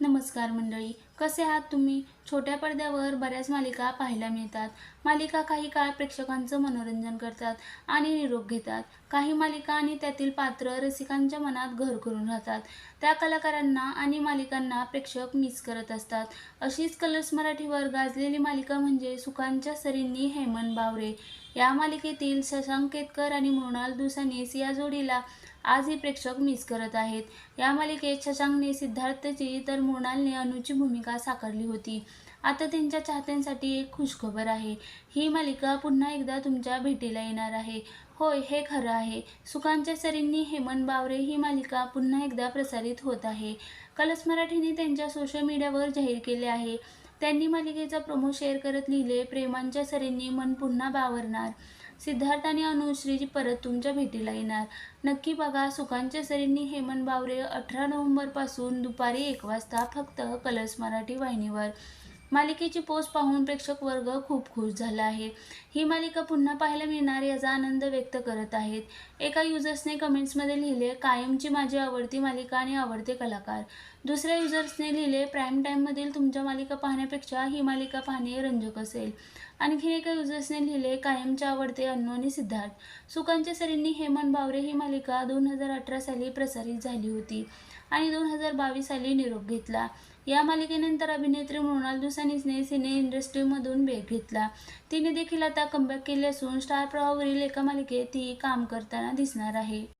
नमस्कार मंडळी. कसे आहात तुम्ही? छोट्या पडद्यावर बऱ्याच मालिका पाहायला मिळतात. मालिका काही काळ प्रेक्षकांचं मनोरंजन करतात आणि निरोप घेतात. काही मालिका आणि त्यातील पात्र रसिकांच्या मनात घर करून राहतात. त्या कलाकारांना आणि मालिकांना प्रेक्षक मिस करत असतात. अशीच कलर्स मराठीवर गाजलेली मालिका म्हणजे सुखांच्या सरींनी हेमंत बावरे. या मालिकेतील शशांक केतकर आणि मृणाल दुसानीस या जोडीला आजही प्रेक्षक मिस करत आहेत. या मालिकेत शशांकने सिद्धार्थची तर मृणालने अनुची भूमिका साकारली होती. आता त्यांच्या चाहत्यांसाठी एक खुशखबर आहे. ही मालिका पुन्हा एकदा तुमच्या भेटीला येणार आहे. होय हे खरं आहे. सुखांच्या सरींनी हेमंत बावरे ही मालिका पुन्हा एकदा प्रसारित होत आहे. कलस मराठीने त्यांच्या सोशल मीडियावर जाहीर केले आहे. त्यांनी मालिकेचा प्रोमो शेअर करत लिहिले प्रेमांच्या सरींनी मन पुन्हा बावरणार. सिद्धार्थ आणि अनुश्रीजी परत तुमच्या भेटीला येणार. नक्की बघा सुखांच्या सरींनी हेमंत बावरे अठरा नोव्हेंबरपासून दुपारी एक वाजता फक्त कलर्स मराठी वाहिनीवर. मालिकेची पोस्ट पाहून प्रेक्षक वर्ग खूप खुश झाला आहे. ही मालिका पुन्हा पाहायला मिळणार याचा आनंद व्यक्त करत आहेत. एका युजर्सने कमेंट्समध्ये लिहिले कायमची माझी आवडती मालिका आणि आवडते कलाकार. दुसऱ्या युजर्सने लिहिले प्राईम टाईममधील तुमच्या मालिका पाहण्यापेक्षा ही मालिका पाहणे रंजक असेल. आणखीन एका युजर्सने लिहिले कायमचे आवडते अन्नू आणि सिद्धार्थ. सुकांच्या सरींनी हेमंत बावरे ही मालिका दोन हजार अठरा साली प्रसारित झाली होती. आणि दोन हजार बावीस साली निरोप घेतला. या मालिकेनंतर अभिनेत्री मृणाल दुसानीसने सिने इंडस्ट्रीमधून ब्रेक घेतला. तिने देखील आता कमबॅक केले असून स्टार प्रवाहावरील एका मालिकेत ती काम करताना दिसणार आहे.